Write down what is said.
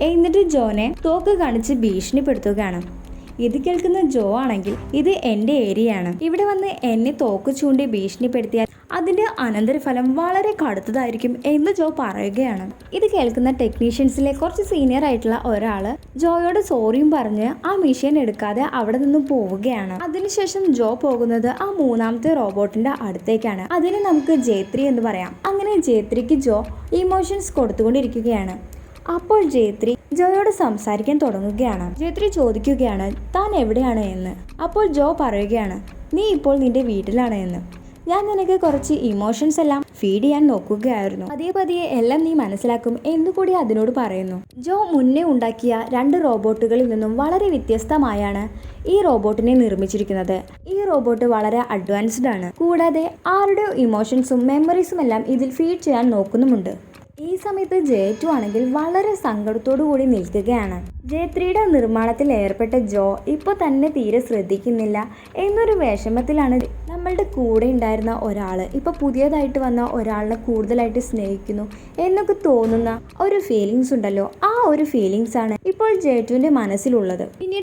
എന്നിട്ട് ജോനെ തോക്ക് കാണിച്ച് ഭീഷണിപ്പെടുത്തുകയാണ്. ഇത് കേൾക്കുന്ന ജോ ആണെങ്കിൽ ഇത് എന്റെ ഏരിയയാണ്. ഇവിടെ വന്ന് എന്നെ തോക്ക് ചൂണ്ടി ഭീഷണിപ്പെടുത്തിയാൽ അതിന്റെ അനന്തരഫലം വളരെ കടുത്തതായിരിക്കും എന്ന് ജോ പറയുകയാണ്. ഇത് കേൾക്കുന്ന ടെക്നീഷ്യൻസിലെ കുറച്ച് സീനിയർ ആയിട്ടുള്ള ഒരാൾ ജോയോട് സോറിയും പറഞ്ഞ് ആ മെഷീൻ എടുക്കാതെ അവിടെ നിന്നും പോവുകയാണ്. അതിനുശേഷം ജോ പോകുന്നത് ആ മൂന്നാമത്തെ റോബോട്ടിന്റെ അടുത്തേക്കാണ്. അതിന് നമുക്ക് ജേത്രി എന്ന് പറയാം. അങ്ങനെ ജേത്രിക്ക് ജോ ഇമോഷൻസ് കൊടുത്തുകൊണ്ടിരിക്കുകയാണ്. അപ്പോൾ ജയത്രി ജോയോട് സംസാരിക്കാൻ തുടങ്ങുകയാണ്. ജയത്രി ചോദിക്കുകയാണ് താൻ എവിടെയാണ് എന്ന്? അപ്പോൾ ജോ പറയുകയാണ് നീ ഇപ്പോൾ നിന്റെ വീട്ടിലാണ് എന്ന്. ഞാൻ നിനക്ക് കുറച്ച് ഇമോഷൻസ് എല്ലാം ഫീഡ് ചെയ്യാൻ നോക്കുകയായിരുന്നു. പതിയെ പതിയെ എല്ലാം നീ മനസ്സിലാക്കും എന്നുകൂടി അതിനോട് പറയുന്നു. ജോ മുന്നേ ഉണ്ടാക്കിയ രണ്ട് റോബോട്ടുകളിൽ നിന്നും വളരെ വ്യത്യസ്തമായാണ് ഈ റോബോട്ടിനെ നിർമ്മിച്ചിരിക്കുന്നത്. ഈ റോബോട്ട് വളരെ അഡ്വാൻസ്ഡ് ആണ്. കൂടാതെ ആരുടെ ഇമോഷൻസും മെമ്മറീസും എല്ലാം ഇതിൽ ഫീഡ് ചെയ്യാൻ നോക്കുന്നുമുണ്ട്. ഈ സമയത്ത് ജെ ടു ആണെങ്കിൽ വളരെ സങ്കടത്തോടു കൂടി നിൽക്കുകയാണ്. ജെ ത്രീയുടെ നിർമ്മാണത്തിൽ ഏർപ്പെട്ട ജോ ഇപ്പോൾ തന്നെ തീരെ ശ്രദ്ധിക്കുന്നില്ല എന്നൊരു വിഷമത്തിലാണ് നമ്മളുടെ കൂടെ ഉണ്ടായിരുന്ന ഒരാൾ ഇപ്പോൾ പുതിയതായിട്ട് വന്ന ഒരാളിനെ കൂടുതലായിട്ട് സ്നേഹിക്കുന്നു എന്നൊക്കെ തോന്നുന്ന ഒരു ഫീലിങ്സ് ഉണ്ടല്ലോ. ആ ഒരു ഫീലിങ്സ് ആണ് ഇപ്പോൾ ജെ ടുവിന്റെ മനസ്സിലുള്ളത്. പിന്നീട്